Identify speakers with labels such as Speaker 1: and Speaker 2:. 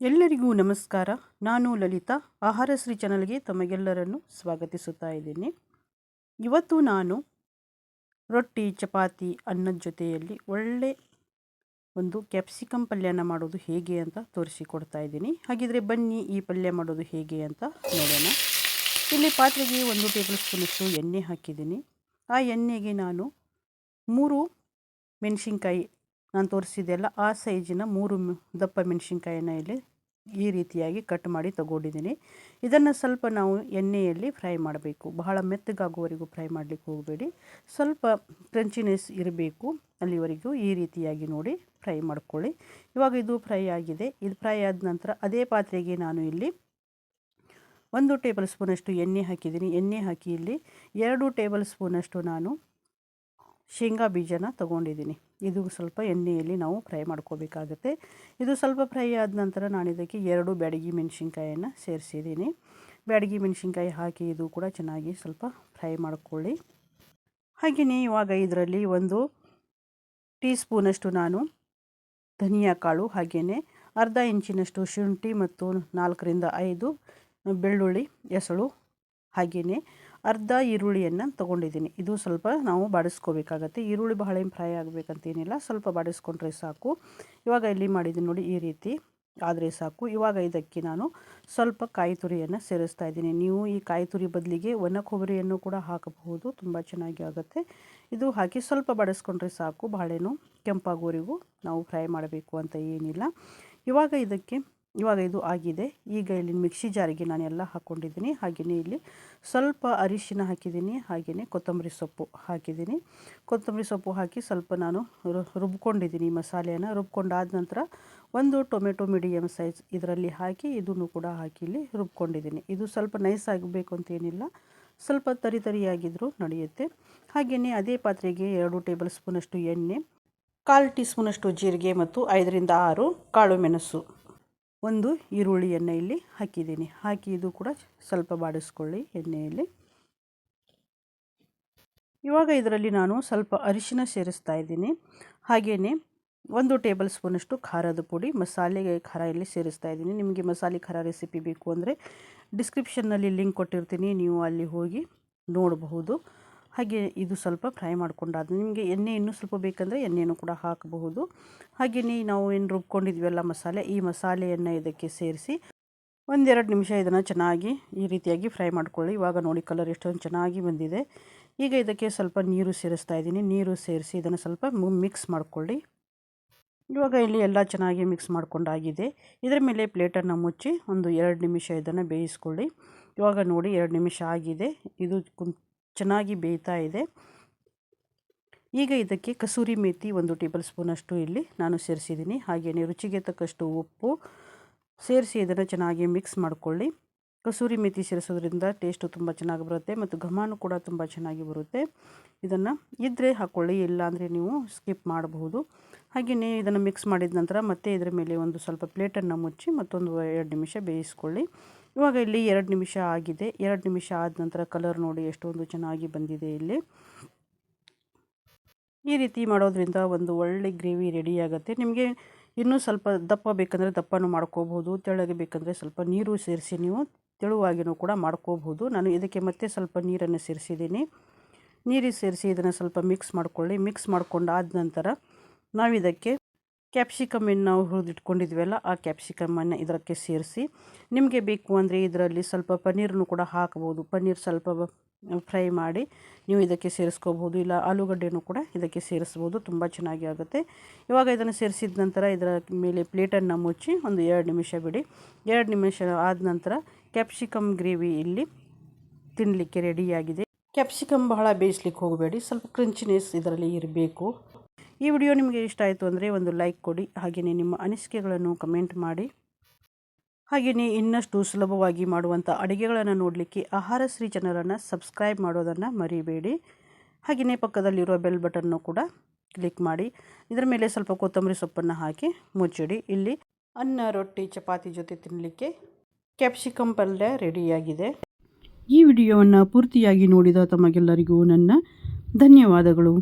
Speaker 1: ಎಲ್ಲರಿಗೂ ನಮಸ್ಕಾರ. ನಾನು ಲಲಿತಾ. ಆಹಾರ ಶ್ರೀ ಚಾನಲ್ಗೆ ತಮಗೆಲ್ಲರನ್ನು ಸ್ವಾಗತಿಸುತ್ತಾ ಇದ್ದೀನಿ. ಇವತ್ತು ನಾನು ರೊಟ್ಟಿ, ಚಪಾತಿ, ಅನ್ನದ ಜೊತೆಯಲ್ಲಿ ಒಳ್ಳೆ ಒಂದು ಕ್ಯಾಪ್ಸಿಕಮ್ ಪಲ್ಯನ ಮಾಡೋದು ಹೇಗೆ ಅಂತ ತೋರಿಸಿಕೊಡ್ತಾ ಇದ್ದೀನಿ. ಹಾಗಿದ್ರೆ ಬನ್ನಿ ಈ ಪಲ್ಯ ಮಾಡೋದು ಹೇಗೆ ಅಂತ ನೋಡೋಣ. ಇಲ್ಲಿ ಪಾತ್ರೆಗೆ ಒಂದು ಟೇಬಲ್ ಸ್ಪೂನಷ್ಟು ಎಣ್ಣೆ ಹಾಕಿದ್ದೀನಿ. ಆ ಎಣ್ಣೆಗೆ ನಾನು ಮೂರು ಮೆಣಸಿನ್ಕಾಯಿ ನಾನು ತೋರಿಸಿದೆಲ್ಲ ಆ ಸೈಜಿನ ಮೂರು ದಪ್ಪ ಮೆಣಸಿನ್ಕಾಯಿನ ಇಲ್ಲಿ ಈ ರೀತಿಯಾಗಿ ಕಟ್ ಮಾಡಿ ತಗೊಂಡಿದ್ದೀನಿ. ಇದನ್ನು ಸ್ವಲ್ಪ ನಾವು ಎಣ್ಣೆಯಲ್ಲಿ ಫ್ರೈ ಮಾಡಬೇಕು. ಬಹಳ ಮೆತ್ತಗಾಗುವವರೆಗೂ ಫ್ರೈ ಮಾಡಲಿಕ್ಕೆ ಹೋಗಬೇಡಿ. ಸ್ವಲ್ಪ ಕ್ರಂಚಿನೆಸ್ ಇರಬೇಕು. ಅಲ್ಲಿವರೆಗೂ ಈ ರೀತಿಯಾಗಿ ನೋಡಿ ಫ್ರೈ ಮಾಡ್ಕೊಳ್ಳಿ. ಇವಾಗ ಇದು ಫ್ರೈ ಆಗಿದೆ. ಇದು ಫ್ರೈ ಆದ ನಂತರ ಅದೇ ಪಾತ್ರೆಗೆ ನಾನು ಇಲ್ಲಿ ಒಂದು ಟೇಬಲ್ ಸ್ಪೂನಷ್ಟು ಎಣ್ಣೆ ಹಾಕಿದ್ದೀನಿ. ಎಣ್ಣೆ ಹಾಕಿ ಇಲ್ಲಿ ಎರಡು ಟೇಬಲ್ ಸ್ಪೂನಷ್ಟು ನಾನು ಶೇಂಗಾ ಬೀಜನ ತಗೊಂಡಿದ್ದೀನಿ. ಇದು ಸ್ವಲ್ಪ ಎಣ್ಣೆಯಲ್ಲಿ ನಾವು ಫ್ರೈ ಮಾಡ್ಕೋಬೇಕಾಗುತ್ತೆ. ಇದು ಸ್ವಲ್ಪ ಫ್ರೈ ಆದ ನಂತರ ನಾನು ಇದಕ್ಕೆ ಎರಡು ಬ್ಯಾಡಗಿ ಮೆಣಸಿನ್ಕಾಯನ್ನು ಸೇರಿಸಿದ್ದೀನಿ. ಬ್ಯಾಡಗಿ ಮೆಣಸಿನ್ಕಾಯಿ ಹಾಕಿ ಇದು ಕೂಡ ಚೆನ್ನಾಗಿ ಸ್ವಲ್ಪ ಫ್ರೈ ಮಾಡ್ಕೊಳ್ಳಿ. ಹಾಗೆಯೇ ಇವಾಗ ಇದರಲ್ಲಿ ಒಂದು ಟೀ ಸ್ಪೂನಷ್ಟು ನಾನು ಧನಿಯಾ ಕಾಳು, ಹಾಗೆಯೇ ಅರ್ಧ ಇಂಚಿನಷ್ಟು ಶುಂಠಿ ಮತ್ತು ನಾಲ್ಕರಿಂದ ಐದು ಬೆಳ್ಳುಳ್ಳಿ ಎಸಳು ಹಾಗೆಯೇ ಅರ್ಧ ಈರುಳ್ಳಿಯನ್ನು ತೊಗೊಂಡಿದ್ದೀನಿ. ಇದು ಸ್ವಲ್ಪ ನಾವು ಬಾಡಿಸ್ಕೋಬೇಕಾಗತ್ತೆ. ಈರುಳ್ಳಿ ಬಹಳ ಏನು ಫ್ರೈ ಆಗಬೇಕಂತೇನಿಲ್ಲ ಸ್ವಲ್ಪ ಬಾಡಿಸ್ಕೊಂಡ್ರೆ ಸಾಕು. ಇವಾಗ ಇಲ್ಲಿ ಮಾಡಿದ್ದೀನಿ ನೋಡಿ ಈ ರೀತಿ ಆದರೆ ಸಾಕು. ಇವಾಗ ಇದಕ್ಕೆ ನಾನು ಸ್ವಲ್ಪ ಕಾಯಿ ತುರಿಯನ್ನು ಸೇರಿಸ್ತಾ ಇದ್ದೀನಿ. ನೀವು ಈ ಕಾಯಿ ತುರಿ ಬದಲಿಗೆ ಒಣ ಕೊಬ್ಬರಿಯನ್ನು ಕೂಡ ಹಾಕಬಹುದು. ತುಂಬ ಚೆನ್ನಾಗಿ ಆಗುತ್ತೆ. ಇದು ಹಾಕಿ ಸ್ವಲ್ಪ ಬಾಡಿಸ್ಕೊಂಡ್ರೆ ಸಾಕು. ಬಹಳೇನು ಕೆಂಪಾಗೋರಿಗೂ ನಾವು ಫ್ರೈ ಮಾಡಬೇಕು ಅಂತ ಏನಿಲ್ಲ. ಇವಾಗ ಇದಕ್ಕೆ ಇವಾಗ ಇದು ಆಗಿದೆ. ಈಗ ಇಲ್ಲಿ ಮಿಕ್ಸಿ ಜಾರಿಗೆ ನಾನು ಎಲ್ಲ ಹಾಕ್ಕೊಂಡಿದ್ದೀನಿ ಹಾಗೆಯೇ ಇಲ್ಲಿ ಸ್ವಲ್ಪ ಅರಿಶಿನ ಹಾಕಿದ್ದೀನಿ. ಹಾಗೆಯೇ ಕೊತ್ತಂಬರಿ ಸೊಪ್ಪು ಹಾಕಿದ್ದೀನಿ. ಕೊತ್ತಂಬರಿ ಸೊಪ್ಪು ಹಾಕಿ ಸ್ವಲ್ಪ ನಾನು ರುಬ್ಕೊಂಡಿದ್ದೀನಿ ಮಸಾಲೆಯನ್ನು. ರುಬ್ಕೊಂಡಾದ ನಂತರ ಒಂದು ಟೊಮೆಟೊ ಮೀಡಿಯಮ್ ಸೈಜ್ ಇದರಲ್ಲಿ ಹಾಕಿ ಇದನ್ನು ಕೂಡ ಹಾಕಿ ಇಲ್ಲಿ ರುಬ್ಕೊಂಡಿದ್ದೀನಿ. ಇದು ಸ್ವಲ್ಪ ನೈಸ್ ಆಗಬೇಕು ಅಂತೇನಿಲ್ಲ ಸ್ವಲ್ಪ ತರಿ ತರಿಯಾಗಿದ್ದರೂ ನಡೆಯುತ್ತೆ. ಹಾಗೆಯೇ ಅದೇ ಪಾತ್ರೆಗೆ ಎರಡು ಟೇಬಲ್ ಸ್ಪೂನಷ್ಟು ಎಣ್ಣೆ, ಕಾಲು ಟೀ ಸ್ಪೂನಷ್ಟು ಜೀರಿಗೆ ಮತ್ತು ಐದರಿಂದ ಆರು ಕಾಳು ಮೆಣಸು. ಒಂದು ಈರುಳ್ಳಿಯನ್ನು ಇಲ್ಲಿ ಹಾಕಿದ್ದೀನಿ. ಹಾಕಿ ಇದು ಕೂಡ ಸ್ವಲ್ಪ ಬಾಡಿಸ್ಕೊಳ್ಳಿ ಎಣ್ಣೆಯಲ್ಲಿ. ಇವಾಗ ಇದರಲ್ಲಿ ನಾನು ಸ್ವಲ್ಪ ಅರಿಶಿನ ಸೇರಿಸ್ತಾ ಇದ್ದೀನಿ. ಹಾಗೆಯೇ ಒಂದು ಟೇಬಲ್ ಸ್ಪೂನಷ್ಟು ಖಾರದ ಪುಡಿ, ಮಸಾಲೆಗೆ ಖಾರ ಇಲ್ಲಿ ಸೇರಿಸ್ತಾ ಇದ್ದೀನಿ. ನಿಮಗೆ ಮಸಾಲೆ ಖಾರ ರೆಸಿಪಿ ಬೇಕು ಅಂದರೆ ಡಿಸ್ಕ್ರಿಪ್ಷನ್ನಲ್ಲಿ ಲಿಂಕ್ ಕೊಟ್ಟಿರ್ತೀನಿ. ನೀವು ಅಲ್ಲಿ ಹೋಗಿ ನೋಡಬಹುದು. ಹಾಗೆ ಇದು ಸ್ವಲ್ಪ ಫ್ರೈ ಮಾಡ್ಕೊಂಡಾದ ನಿಮಗೆ ಎಣ್ಣೆ ಇನ್ನೂ ಸ್ವಲ್ಪ ಬೇಕಂದರೆ ಎಣ್ಣೆಯನ್ನು ಕೂಡ ಹಾಕಬಹುದು. ಹಾಗೆಯೇ ನಾವು ಏನು ರುಬ್ಕೊಂಡಿದ್ವಲ್ಲ ಮಸಾಲೆ, ಈ ಮಸಾಲೆಯನ್ನು ಇದಕ್ಕೆ ಸೇರಿಸಿ ಒಂದೆರಡು ನಿಮಿಷ ಇದನ್ನು ಚೆನ್ನಾಗಿ ಈ ರೀತಿಯಾಗಿ ಫ್ರೈ ಮಾಡ್ಕೊಳ್ಳಿ. ಇವಾಗ ನೋಡಿ ಕಲರ್ ಎಷ್ಟೊಂದು ಚೆನ್ನಾಗಿ ಬಂದಿದೆ. ಈಗ ಇದಕ್ಕೆ ಸ್ವಲ್ಪ ನೀರು ಸೇರಿಸ್ತಾ ಇದ್ದೀನಿ. ನೀರು ಸೇರಿಸಿ ಇದನ್ನು ಸ್ವಲ್ಪ ಮಿಕ್ಸ್ ಮಾಡಿಕೊಳ್ಳಿ. ಇವಾಗ ಇಲ್ಲಿ ಎಲ್ಲ ಚೆನ್ನಾಗಿ ಮಿಕ್ಸ್ ಮಾಡಿಕೊಂಡಾಗಿದೆ. ಇದರ ಮೇಲೆ ಪ್ಲೇಟನ್ನು ಮುಚ್ಚಿ ಒಂದು ಎರಡು ನಿಮಿಷ ಇದನ್ನು ಬೇಯಿಸ್ಕೊಳ್ಳಿ. ಇವಾಗ ನೋಡಿ ಎರಡು ನಿಮಿಷ ಆಗಿದೆ. ಇದು ಚೆನ್ನಾಗಿ ಬೇಯ್ತಾ ಇದೆ. ಈಗ ಇದಕ್ಕೆ ಕಸೂರಿ ಮೇಥಿ ಒಂದು ಟೇಬಲ್ ಸ್ಪೂನಷ್ಟು ಇಲ್ಲಿ ನಾನು ಸೇರಿಸಿದ್ದೀನಿ. ಹಾಗೆಯೇ ರುಚಿಗೆ ತಕ್ಕಷ್ಟು ಉಪ್ಪು ಸೇರಿಸಿ ಇದನ್ನು ಚೆನ್ನಾಗಿ ಮಿಕ್ಸ್ ಮಾಡಿಕೊಳ್ಳಿ. ಕಸೂರಿ ಮೇಥಿ ಸೇರಿಸೋದ್ರಿಂದ ಟೇಸ್ಟು ತುಂಬ ಚೆನ್ನಾಗಿ ಬರುತ್ತೆ ಮತ್ತು ಘಮಾನು ಕೂಡ ತುಂಬ ಚೆನ್ನಾಗಿ ಬರುತ್ತೆ. ಇದನ್ನು ಇದ್ದರೆ ಹಾಕ್ಕೊಳ್ಳಿ ಇಲ್ಲ ಅಂದರೆ ನೀವು ಸ್ಕಿಪ್ ಮಾಡಬಹುದು. ಹಾಗೆಯೇ ಇದನ್ನು ಮಿಕ್ಸ್ ಮಾಡಿದ ನಂತರ ಮತ್ತೆ ಇದರ ಮೇಲೆ ಒಂದು ಸ್ವಲ್ಪ ಪ್ಲೇಟನ್ನು ಮುಚ್ಚಿ ಮತ್ತೊಂದು ಎರಡು ನಿಮಿಷ ಬೇಯಿಸ್ಕೊಳ್ಳಿ. ಇವಾಗ ಇಲ್ಲಿ ಎರಡು ನಿಮಿಷ ಆಗಿದೆ. ಎರಡು ನಿಮಿಷ ಆದ ನಂತರ ಕಲರ್ ನೋಡಿ ಎಷ್ಟೊಂದು ಚೆನ್ನಾಗಿ ಬಂದಿದೆ ಇಲ್ಲಿ. ಈ ರೀತಿ ಮಾಡೋದ್ರಿಂದ ಒಂದು ಒಳ್ಳೆ ಗ್ರೇವಿ ರೆಡಿ ಆಗುತ್ತೆ. ನಿಮಗೆ ಇನ್ನೂ ಸ್ವಲ್ಪ ದಪ್ಪ ಬೇಕಂದರೆ ದಪ್ಪನೂ ಮಾಡ್ಕೋಬಹುದು, ತೆಳ್ಳಗೆ ಬೇಕಂದರೆ ಸ್ವಲ್ಪ ನೀರು ಸೇರಿಸಿ ನೀವು ತೆಳುವಾಗಿನೂ ಕೂಡ ಮಾಡ್ಕೋಬಹುದು. ನಾನು ಇದಕ್ಕೆ ಮತ್ತೆ ಸ್ವಲ್ಪ ನೀರನ್ನು ಸೇರಿಸಿದ್ದೀನಿ. ನೀರಿಗೆ ಸೇರಿಸಿ ಇದನ್ನು ಸ್ವಲ್ಪ ಮಿಕ್ಸ್ ಮಾಡ್ಕೊಳ್ಳಿ. ಮಿಕ್ಸ್ ಮಾಡ್ಕೊಂಡಾದ ನಂತರ ನಾವು ಇದಕ್ಕೆ ಕ್ಯಾಪ್ಸಿಕಮ್ ಏನು ನಾವು ಹುರಿದಿಟ್ಕೊಂಡಿದ್ವಲ್ಲ, ಆ ಕ್ಯಾಪ್ಸಿಕಮನ್ನು ಇದಕ್ಕೆ ಸೇರಿಸಿ, ನಿಮಗೆ ಬೇಕು ಅಂದರೆ ಇದರಲ್ಲಿ ಸ್ವಲ್ಪ ಪನ್ನೀರನ್ನು ಕೂಡ ಹಾಕ್ಬೋದು. ಪನ್ನೀರ್ ಸ್ವಲ್ಪ ಫ್ರೈ ಮಾಡಿ ನೀವು ಇದಕ್ಕೆ ಸೇರಿಸ್ಕೋಬೋದು. ಇಲ್ಲ ಆಲೂಗಡ್ಡೆನೂ ಕೂಡ ಇದಕ್ಕೆ ಸೇರಿಸ್ಬೋದು. ತುಂಬ ಚೆನ್ನಾಗಿ ಆಗುತ್ತೆ. ಇವಾಗ ಇದನ್ನು ಸೇರಿಸಿದ ನಂತರ ಇದರ ಮೇಲೆ ಪ್ಲೇಟನ್ನು ಮುಚ್ಚಿ ಒಂದು ಎರಡು ನಿಮಿಷ ಬಿಡಿ. ಎರಡು ನಿಮಿಷ ಆದ ನಂತರ ಕ್ಯಾಪ್ಸಿಕಮ್ ಗ್ರೇವಿ ಇಲ್ಲಿ ತಿನ್ನಲಿಕ್ಕೆ ರೆಡಿಯಾಗಿದೆ ಕ್ಯಾಪ್ಸಿಕಮ್ ಬಹಳ ಬೇಯಿಸ್ಲಿಕ್ಕೆ ಹೋಗಬೇಡಿ. ಸ್ವಲ್ಪ ಕ್ರಂಚಿನೆಸ್ ಇದರಲ್ಲಿ ಇರಬೇಕು. ಈ ವಿಡಿಯೋ ನಿಮಗೆ ಇಷ್ಟ ಆಯಿತು ಅಂದರೆ ಒಂದು ಲೈಕ್ ಕೊಡಿ ಹಾಗೆಯೇ ನಿಮ್ಮ ಅನಿಸಿಕೆಗಳನ್ನು ಕಮೆಂಟ್ ಮಾಡಿ. ಹಾಗೆಯೇ ಇನ್ನಷ್ಟು ಸುಲಭವಾಗಿ ಮಾಡುವಂಥ ಅಡುಗೆಗಳನ್ನು ನೋಡಲಿಕ್ಕೆ ಆಹಾರ ಶ್ರೀ ಚಾನಲನ್ನು ಸಬ್ಸ್ಕ್ರೈಬ್ ಮಾಡೋದನ್ನು ಮರಿಬೇಡಿ. ಹಾಗೆಯೇ ಪಕ್ಕದಲ್ಲಿರುವ ಬೆಲ್ ಬಟನ್ನು ಕೂಡ ಕ್ಲಿಕ್ ಮಾಡಿ. ಇದರ ಮೇಲೆ ಸ್ವಲ್ಪ ಕೊತ್ತಂಬರಿ ಸೊಪ್ಪನ್ನು ಹಾಕಿ ಮುಚ್ಚಿಡಿ. ಇಲ್ಲಿ ಅನ್ನ, ರೊಟ್ಟಿ, ಚಪಾತಿ ಜೊತೆ ತಿನ್ನಲಿಕ್ಕೆ ಕ್ಯಾಪ್ಸಿಕಮ್ ಪಲ್ಯ ರೆಡಿಯಾಗಿದೆ ಈ ವಿಡಿಯೋವನ್ನು ಪೂರ್ತಿಯಾಗಿ ನೋಡಿದ ತಮಗೆಲ್ಲರಿಗೂ ನನ್ನ ಧನ್ಯವಾದಗಳು.